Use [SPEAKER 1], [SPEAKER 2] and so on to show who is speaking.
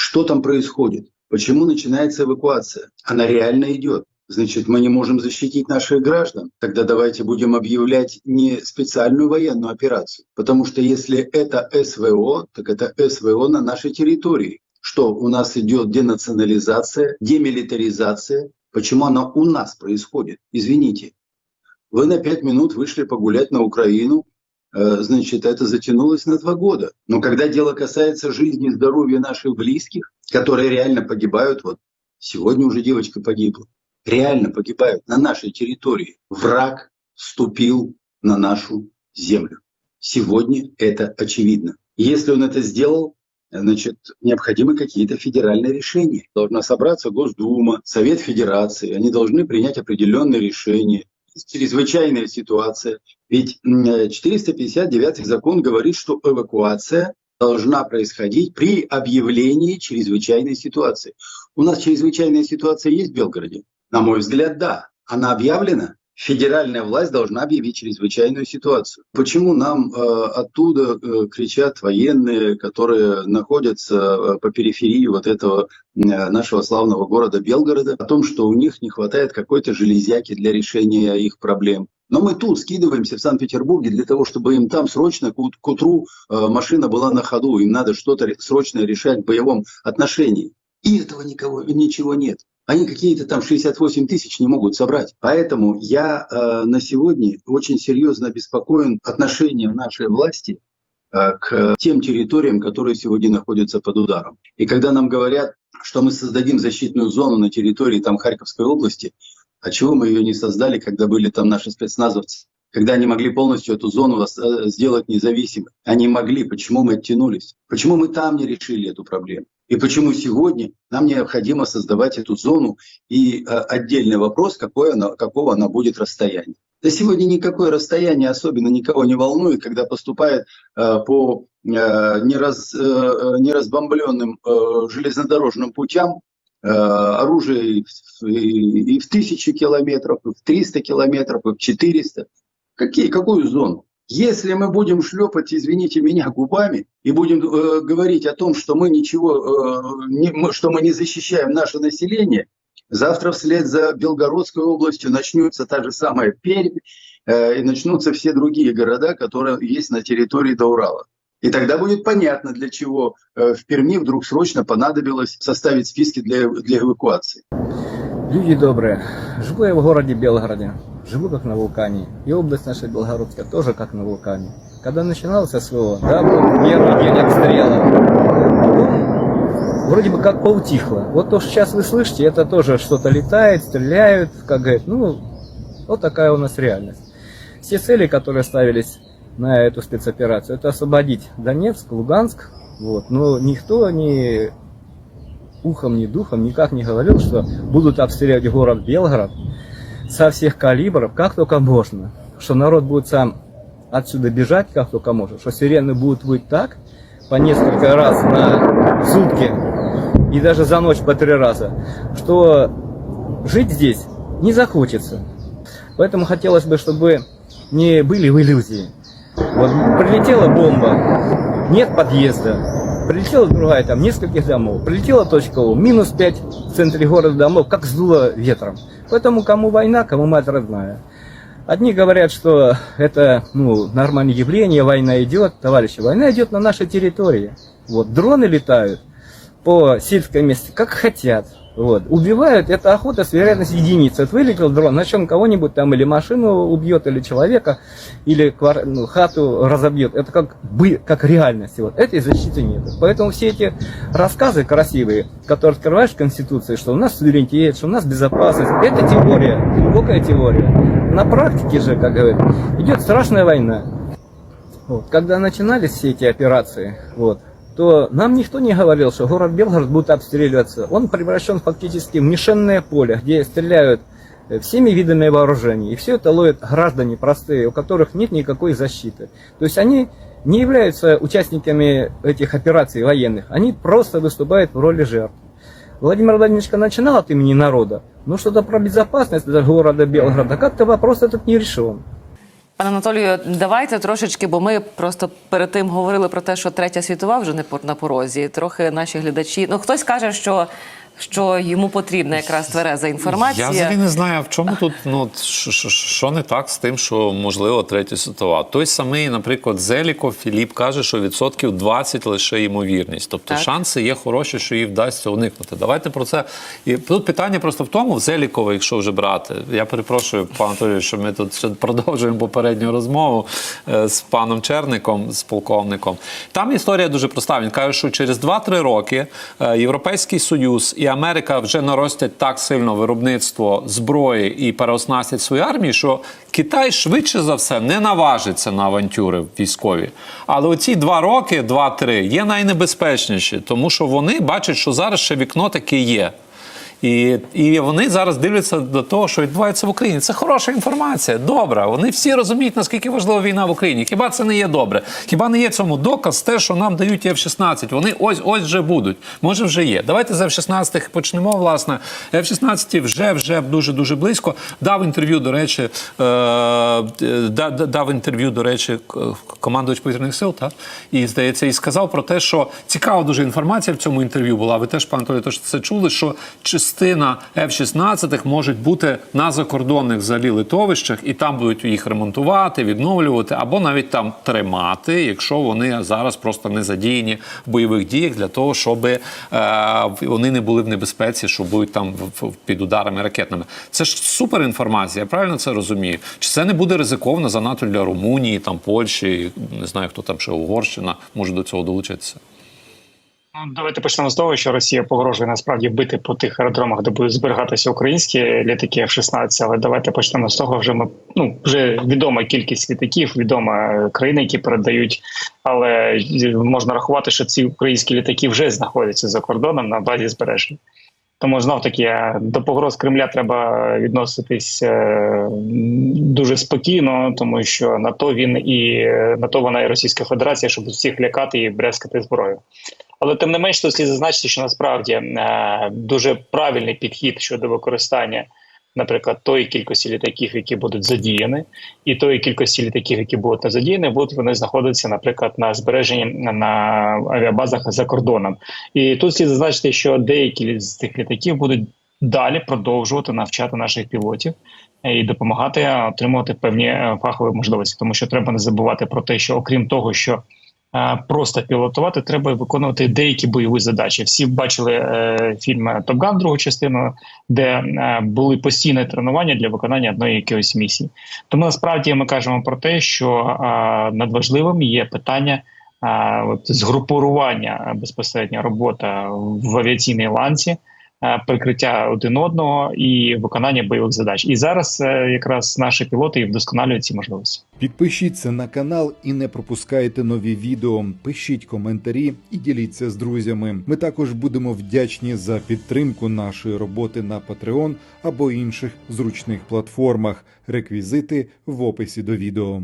[SPEAKER 1] Что там происходит? Почему начинается эвакуация? Она реально идет. Значит, мы не можем защитить наших граждан. Тогда давайте будем объявлять не специальную военную операцию. Потому что если это СВО, так это СВО на нашей территории. Что у нас идет денационализация, демилитаризация. Почему она у нас происходит? Извините. Вы на пять минут вышли погулять на Украину, значит, это затянулось на два года. Но когда дело касается жизни и здоровья наших близких, которые реально погибают, вот сегодня уже девочка погибла, реально погибают на нашей территории. Враг вступил на нашу землю. Сегодня это очевидно. Если он это сделал, значит, необходимы какие-то федеральные решения. Должна собраться Госдума, Совет Федерации. Они должны принять определенные решения. Чрезвычайная ситуация. Ведь 459 закон говорит, что эвакуация должна происходить при объявлении чрезвычайной ситуации. У нас чрезвычайная ситуация есть в Белгороде? На мой взгляд, да. Она объявлена. Федеральная власть должна объявить чрезвычайную ситуацию. Почему нам э, оттуда э, кричат военные, которые находятся э, по периферии вот этого э, нашего славного города Белгорода, о том, что у них не хватает какой-то железяки для решения их проблем? Но мы тут скидываемся в Санкт-Петербурге для того, чтобы им там срочно к, к утру э, машина была на ходу, им надо что-то срочно решать в боевом отношении. И этого никого, ничего нет. Они какие-то там 68 тысяч не могут собрать. Поэтому я э, на сегодня очень серьезно обеспокоен отношением нашей власти э, к тем территориям, которые сегодня находятся под ударом. И когда нам говорят, что мы создадим защитную зону на территории там, Харьковской области, а чего мы ее не создали, когда были там наши спецназовцы? когда они могли полностью эту зону э, сделать независимой. Они могли. Почему мы оттянулись? Почему мы там не решили эту проблему? И почему сегодня нам необходимо создавать эту зону? И э, отдельный вопрос, какое она, какого она будет расстояние. Да сегодня никакое расстояние особенно никого не волнует, когда поступает э, по э, нераз, э, неразбомбленным э, железнодорожным путям э, оружие и, и в тысячи километров, и в 300 километров, и в 400. Какие, какую зону? Если мы будем шлепать, извините меня, губами и будем э, говорить о том, что мы ничего, э, не, что мы не защищаем наше население, завтра вслед за Белгородской областью начнется та же самая Пермь э, и начнутся все другие города, которые есть на территории до Урала. И тогда будет понятно, для чего э, в Перми вдруг срочно понадобилось составить списки для, для эвакуации.
[SPEAKER 2] Люди добрые, живу я в городе Белгороде, живу как на вулкане. И область наша Белгородская тоже как на вулкане. Когда начинался СВО, да, был первый день обстрела, вроде бы как поутихло. Вот то, что сейчас вы слышите, это тоже что-то летает, стреляют, как говорят, ну, вот такая у нас реальность. Все цели, которые ставились на эту спецоперацию, это освободить Донецк, Луганск, вот, но никто не ухом, ни духом никак не говорил, что будут обстрелять город Белгород со всех калибров, как только можно. Что народ будет сам отсюда бежать, как только может. Что сирены будут выть так, по несколько раз на сутки, и даже за ночь по три раза, что жить здесь не захочется. Поэтому хотелось бы, чтобы не были в иллюзии. Вот прилетела бомба, нет подъезда, Прилетела другая, там, нескольких домов. Прилетела точка У, минус 5 в центре города домов, как сдуло ветром. Поэтому кому война, кому мать родная. Одни говорят, что это ну, нормальное явление, война идет. Товарищи, война идет на нашей территории. Вот, дроны летают по сельской месте, как хотят. Вот. Убивают, это охота с вероятностью единицы. Вот вылетел дрон, на чем кого-нибудь там или машину убьет, или человека, или квар... ну, хату разобьет. Это как, бы, как реальность. Вот. Этой защиты нет. Поэтому все эти рассказы красивые, которые открываешь в Конституции, что у нас суверенитет, что у нас безопасность, это теория, глубокая теория. На практике же, как говорят, идет страшная война. Вот. Когда начинались все эти операции, вот, то нам никто не говорил, что город Белгород будет обстреливаться. Он превращен фактически в мишенное поле, где стреляют э, всеми видами вооружений. И все это ловят граждане простые, у которых нет никакой защиты. То есть они не являются участниками этих операций военных, они просто выступают в роли жертв. Владимир Владимирович начинал от имени народа, но что-то про безопасность города Белгорода, как-то вопрос этот не решен.
[SPEAKER 3] Пане Анатолію, давайте трошечки, бо ми просто перед тим говорили про те, що третя світова вже не по- на порозі. Трохи наші глядачі. Ну хтось каже, що, що йому потрібна якраз твереза інформація.
[SPEAKER 4] Я взагалі не знаю, в чому тут ну що, не так з тим, що можливо третя світова. Той самий, наприклад, Зеліков Філіп каже, що відсотків 20 лише ймовірність. Тобто
[SPEAKER 3] Так.
[SPEAKER 4] шанси є хороші, що їй вдасться уникнути. Давайте про це. І тут питання просто в тому, в Зелікова, якщо вже брати. Я перепрошую, пан Анатолію, що ми тут ще продовжуємо попередню розмову е, з паном Черником, з полковником. Там історія дуже проста. Він каже, що через 2-3 роки е, Європейський Союз і Америка вже наростять так сильно виробництво зброї і переоснастять свою армію, що Китай швидше за все не наважиться на авантюри військові. Але оці два роки, два-три, є найнебезпечніші, тому що вони бачать, що зараз ще вікно таке є. І, і вони зараз дивляться до того, що відбувається в Україні. Це хороша інформація, добра. Вони всі розуміють, наскільки важлива війна в Україні. Хіба це не є добре? Хіба не є цьому доказ те, що нам дають F-16? Вони ось ось вже будуть. Може, вже є. Давайте з F-16 почнемо. Власне, F-16 вже вже дуже дуже близько. Дав інтерв'ю, до речі, е, да- да- дав інтерв'ю, до речі, командувач повітряних сил, так? І здається, і сказав про те, що цікава дуже інформація в цьому інтерв'ю була. Ви теж, пане Анатолій, теж це чули, що частина F-16 можуть бути на закордонних взагалі литовищах, і там будуть їх ремонтувати, відновлювати, або навіть там тримати, якщо вони зараз просто не задіяні в бойових діях для того, щоб е, вони не були в небезпеці, що будуть там під ударами ракетними. Це ж супер інформація, я правильно це розумію? Чи це не буде ризиковано занадто для Румунії, там Польщі, не знаю, хто там ще Угорщина може до цього долучитися?
[SPEAKER 5] Ну, давайте почнемо з того, що Росія погрожує насправді бити по тих аеродромах, де будуть зберігатися українські літаки F-16, Але давайте почнемо з того, вже ми ну вже відома кількість літаків, відома країни, які передають. Але можна рахувати, що ці українські літаки вже знаходяться за кордоном на базі збереження. Тому знов таки до погроз Кремля треба відноситись е, дуже спокійно, тому що на то він і е, на то вона і Російська Федерація, щоб всіх лякати і брязкати зброю. Але тим не менш, тут слід зазначити, що насправді е, дуже правильний підхід щодо використання, наприклад, тої кількості літаків, які будуть задіяні, і тої кількості літаків, які будуть не задіяні, будуть вони знаходитися, наприклад, на збереженні на авіабазах за кордоном. І тут слід зазначити, що деякі з цих літаків будуть далі продовжувати навчати наших пілотів. І допомагати отримувати певні е, фахові можливості, тому що треба не забувати про те, що окрім того, що е, просто пілотувати, треба виконувати деякі бойові задачі. Всі бачили е, фільм Топган, другу частину, де е, були постійні тренування для виконання одної якоїсь місії. Тому насправді ми кажемо про те, що е, надважливим є питання. е, От згрупування е, безпосередньо робота в авіаційній ланці, прикриття один одного і виконання бойових задач. І зараз е, якраз наші пілоти і вдосконалюють ці можливості.
[SPEAKER 6] Підпишіться на канал і не пропускайте нові відео. Пишіть коментарі і діліться з друзями. Ми також будемо вдячні за підтримку нашої роботи на Patreon або інших зручних платформах. Реквізити в описі до відео.